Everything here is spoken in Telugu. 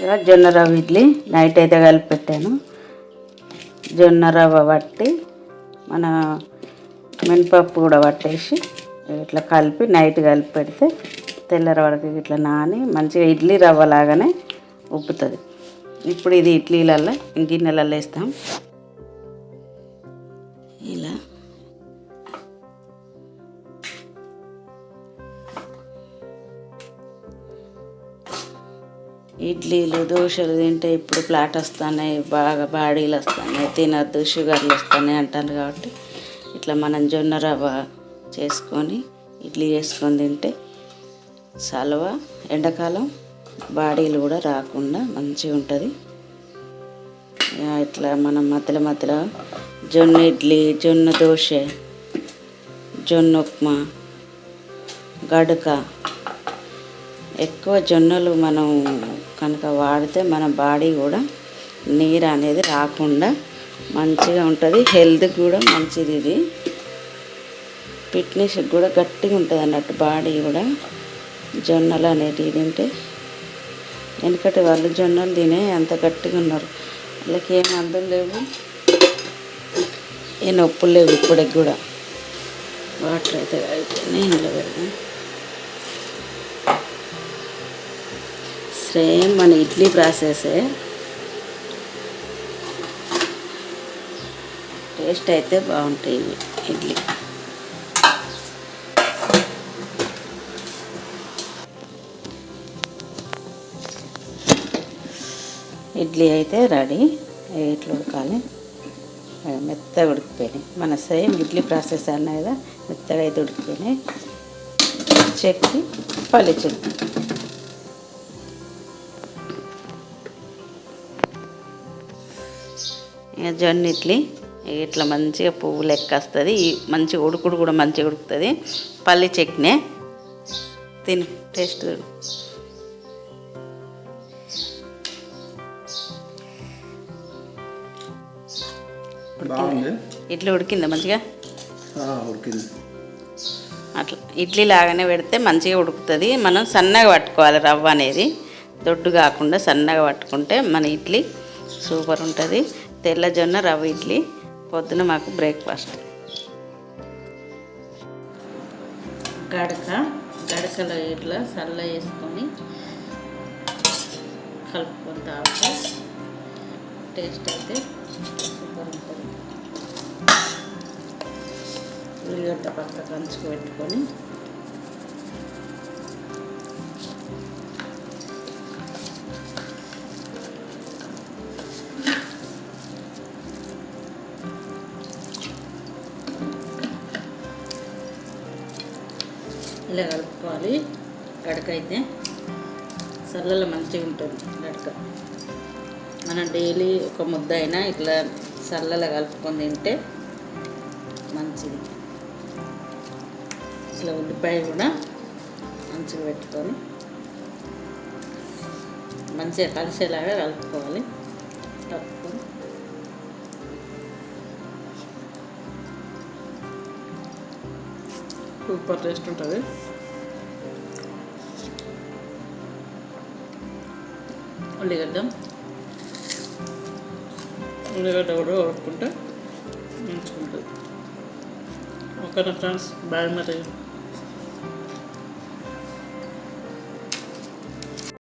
జొన్న రవ్వ ఇడ్లీ. నైట్ అయితే కలిపి పెట్టాను జొన్న రవ్వ పట్టి మన మినపప్పు కూడా పట్టేసి ఇట్లా కలిపి నైట్ కలిపి పెడితే తెల్లర వరకు ఇట్లా నాని మంచిగా ఇడ్లీ రవ్వ లాగానే ఉప్పుతుంది ఇప్పుడు ఇది ఇడ్లీలల్లో గిన్నెలలో వేస్తాం. ఇలా. ఇడ్లీలు దోశలు తింటే ఇప్పుడు ప్లాట్ వస్తున్నాయి బాగా బాడీలు వస్తున్నాయి తినద్దు షుగర్లు వస్తున్నాయి అంటారు కాబట్టి ఇట్లా మనం జొన్న రవ్వ చేసుకొని ఇడ్లీ చేసుకొని తింటే సలవ ఎండాకాలం బాడీలు కూడా రాకుండా మంచిగా ఉంటుంది. ఇట్లా మనం మధ్యలో మధ్యలో జొన్న ఇడ్లీ జొన్న దోశ జొన్న ఉప్మా గడక ఎక్కువ జొన్నలు మనం కనుక వాడితే మన బాడీ కూడా నీరు అనేది రాకుండా మంచిగా ఉంటుంది. హెల్త్ కూడా మంచిది ఇది. ఫిట్నెస్ కూడా గట్టిగా ఉంటుంది అన్నట్టు బాడీ కూడా. జొన్నలు అనేటివి తింటే వెనకటి వాళ్ళు జొన్నలు తినే అంత గట్టిగా ఉన్నారు. వాళ్ళకి ఏం మందులు లేవు. ఏ నొప్పులు లేవు ఇప్పటికి కూడా. వాటర్ అయితే అయిపోయినాయి ఇంట్లో పెడదాం సేమ్ మన ఇడ్లీ ప్రాసెసే. టేస్ట్ అయితే బాగుంటాయి ఇడ్లీ. ఇడ్లీ అయితే రెడీ ఇట్లా ఉడకాలి. మెత్తగా ఉడికిపోయినాయి. మన సేమ్ ఇడ్లీ ప్రాసెస్ అన్నా కదా మెత్తగా అయితే ఉడికిపోయినాయి. చెక్కి పల్లి చెక్కి. ఇక జొన్న ఇడ్లీ. ఇట్లా మంచిగా పువ్వు లెక్క వస్తుంది. మంచిగా ఉడుకుడు కూడా మంచిగా ఉడుకుతుంది. పల్లి చట్నీ. తిని టేస్ట్ ఇడ్లీ ఉడికిందా మంచిగా? ఉడికింది. అట్లా. ఇడ్లీ లాగానే పెడితే మంచిగా ఉడుకుతుంది. మనం సన్నగా పట్టుకోవాలి రవ్వ అనేది. దొడ్డు కాకుండా సన్నగా పట్టుకుంటే మన ఇడ్లీ సూపర్ ఉంటుంది. తెల్లజొన్న రవ్వ ఇడ్లీ. పొద్దున మాకు బ్రేక్ఫాస్ట్. గడక గడకలో ఇట్లా సల్ల వేసుకొని కలుపుకొని తాగుతా టేస్ట్ అయితే సూపర్ ఉంటుంది. ఉల్లిగడ్డ పక్క కంచుకు పెట్టుకొని ఇలా కలుపుకోవాలి. గడక అయితే చల్లలో మంచిగా ఉంటుంది గడక. మనం డైలీ ఒక ముద్ద అయినా ఇట్లా చల్లలో కలుపుకొని తింటే మంచిది. ఇట్లా ఉల్లిపాయ కూడా మంచిగా పెట్టుకొని మంచిగా కలిసేలాగా కలుపుకోవాలి. కలుపుకొని సూపర్ టేస్ట్ ఉంటుంది. ఉల్లిగడ్డ. ఉల్లిగడ్డ కూడా ఉడుకుంటే మంచిగా ఉంటుంది ఓకేనా ఫ్రెండ్స్ బాయ్ మరి.